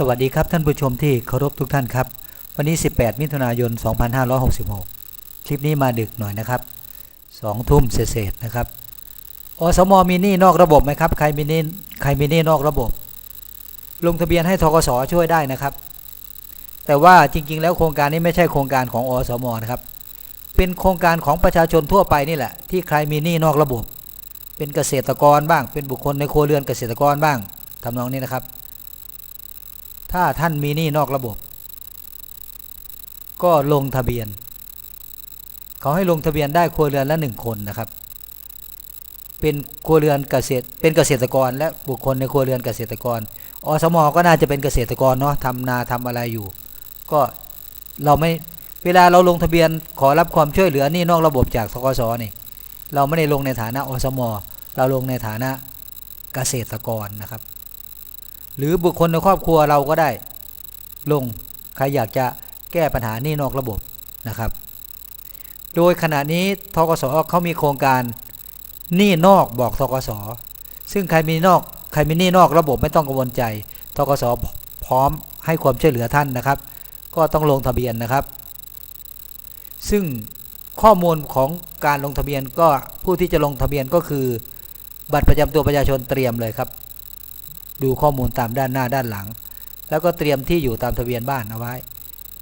สวัสดีครับท่านผู้ชมที่เคารพทุกท่านครับ วันนี้ 18 มิถุนายน 2566 คลิปนี้มาดึกหน่อยนะครับ 2 ทุ่มเศษนะครับอสมมีหนี้นอกระบบไหมครับ ใครมีหนี้ใครมีหนี้นอกระบบ ลงทะเบียนให้ทกสช่วยได้นะครับ แต่ว่าจริง ๆ แล้วโครงการนี้ไม่ใช่โครงการของอสมนะครับ เป็นโครงการของประชาชนทั่วไปนี่แหละ ที่ใครมีหนี้นอกระบบ เป็นเกษตรกรบ้าง เป็นบุคคลในครัวเรือนเกษตรกรบ้างทำนองนี้นะครับ ถ้าท่านมีหนี้นอกระบบ ก็ลงทะเบียน เขาให้ลงทะเบียนได้ครัวเรือนละหนึ่งคนนะครับ เป็นครัวเรือนเกษตรเป็นเกษตรกร และบุคคลในครัวเรือนเกษตรกรอสมก็น่าจะเป็นเกษตรกรเนาะทำนาทำอะไรอยู่ ก็เราไม่เวลาเราลงทะเบียนขอรับความช่วยเหลือนี่นอกระบบจากทกสนี่เราไม่ได้ลงในฐานะอสมเราลงในฐานะเกษตรกรนะครับ หรือบุคคลในครอบครัวเราก็ได้ ลงใครอยากจะแก้ปัญหานี้นอกระบบนะครับ โดยขณะนี้ทกสเขามีโครงการหนี้นอกบอกทกสซึ่งใครมีนอกใครมีหนี้นอกระบบไม่ต้องกังวลใจทกสพร้อมให้ความช่วยเหลือท่านนะครับ ก็ต้องลงทะเบียนนะครับ ซึ่งข้อมูลของการลงทะเบียนก็ผู้ที่จะลงทะเบียนก็คือ บัตรประจำตัวประชาชนเตรียมเลยครับ ดูข้อมูลตามด้านหน้าด้านหลัง แล้วก็เตรียมที่อยู่ตามทะเบียนบ้านเอาไว้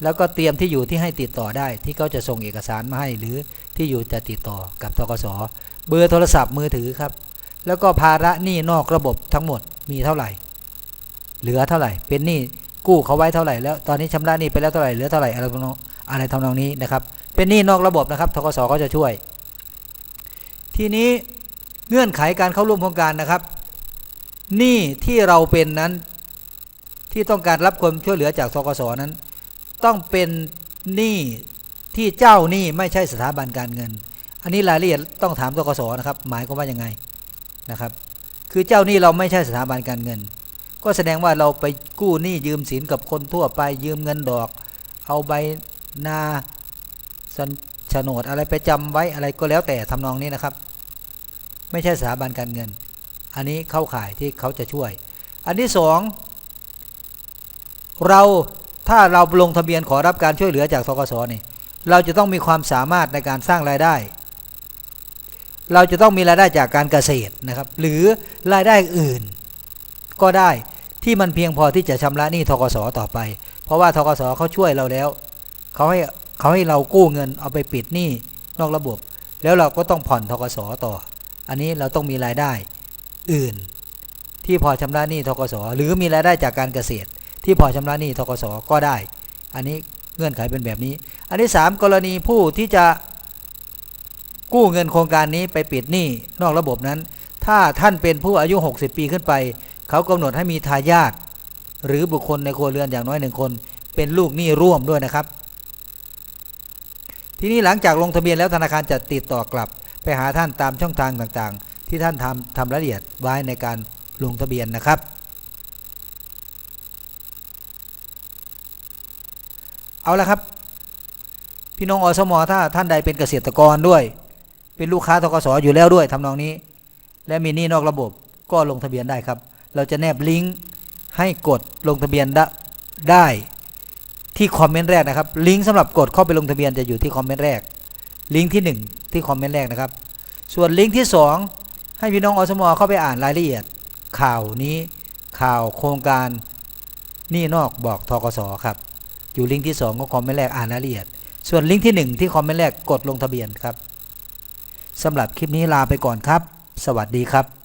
แล้วก็เตรียมที่อยู่ที่ให้ติดต่อได้ที่เขาจะส่งเอกสารมาให้ หรือที่อยู่จะติดต่อกับทกสเบอร์โทรศัพท์มือถือครับ แล้วก็ภาระหนี้นอกระบบทั้งหมดมีเท่าไหร่ เหลือเท่าไหร่ เป็นหนี้กู้เขาไว้เท่าไหร่แล้วตอนนี้ชำระหนี้ไปแล้วเท่าไหร่เหลือเท่าไหร่อะไรทำนองอะไรทำนองนี้นะครับ เป็นหนี้นอกระบบนะครับทกสก็จะช่วย ทีนี้เงื่อนไขการเข้าร่วมโครงการนะครับ หนี้ที่เราเป็นนั้นที่ต้องการรับความช่วยเหลือจากทกสนั้น ต้องเป็นหนี้ที่เจ้าหนี้ไม่ใช่สถาบันการเงิน อันนี้รายละเอียดต้องถามทกสนะครับ หมายความว่ายังไงนะครับ คือเจ้าหนี้เราไม่ใช่สถาบันการเงิน ก็แสดงว่าเราไปกู้หนี้ยืมสินกับคนทั่วไปยืมเงินดอก เอาใบนาสัญโฉนดอะไรไปจำไว้อะไรก็แล้วแต่ทำนองนี้นะครับ ไม่ใช่สถาบันการเงิน อันนี้เข้าข่ายที่เขาจะช่วย อันที่สองเราถ้าเราลงทะเบียนขอรับการช่วยเหลือจากทกสนี่เราจะต้องมีความสามารถในการสร้างรายได้ เราจะต้องมีรายได้จากการเกษตรนะครับ หรือรายได้อื่น ก็ได้ที่มันเพียงพอที่จะชำระหนี้ทกสต่อไป เพราะว่าทกสเขาช่วยเราแล้วเขาให้เขาให้เรากู้เงินเอาไปปิดหนี้นอกระบบ แล้วเราก็ต้องผ่อนทกสต่อ อันนี้เราต้องมีรายได้ อื่น ที่พอชำระหนี้ทกสหรือมีรายได้จากการเกษตร ที่พอชำระหนี้ทกสก็ได้ อันนี้เงื่อนไขเป็นแบบนี้ อันที่ 3 กรณีผู้ที่จะกู้เงินโครงการนี้ไปปิดหนี้นอกระบบนั้น ถ้าท่านเป็นผู้อายุ 60 ปีขึ้นไป เขากำหนดให้มีทายาทหรือบุคคลในครัวเรือนอย่างน้อยหนึ่งคน เป็นลูกหนี้ร่วมด้วยนะครับ ทีนี้หลังจากลงทะเบียนแล้วธนาคารจะติดต่อกลับไปหาท่านตามช่องทางต่างๆ ที่ท่านทำทำรายละเอียดไว้ในการลงทะเบียนนะครับ เอาละครับ พี่น้องอสมอถ้าท่านใดเป็นเกษตรกรด้วย เป็นลูกค้าทกสอยู่แล้วด้วยทำนองนี้ และมีหนี้นอกระบบก็ลงทะเบียนได้ครับ เราจะแนบลิงก์ให้กดลงทะเบียนได้ได้ที่คอมเมนต์แรกนะครับ ลิงก์สำหรับกดเข้าไปลงทะเบียนจะอยู่ที่คอมเมนต์แรก ลิงก์ที่ 1 ที่คอมเมนต์แรกนะครับ ส่วนลิงก์ที่ 2 ให้พี่น้องอสมอเข้าไปอ่านรายละเอียด ข่าวนี้ข่าวโครงการนี่นอกบอกทกศครับ อยู่ลิงก์ที่2ก็คอมเมนต์แรกอ่านรายละเอียด ส่วนลิงก์ที่ 1 ที่คอมเมนต์แรกกดลงทะเบียนครับสำหรับคลิปนี้ลาไปก่อนครับ สวัสดีครับ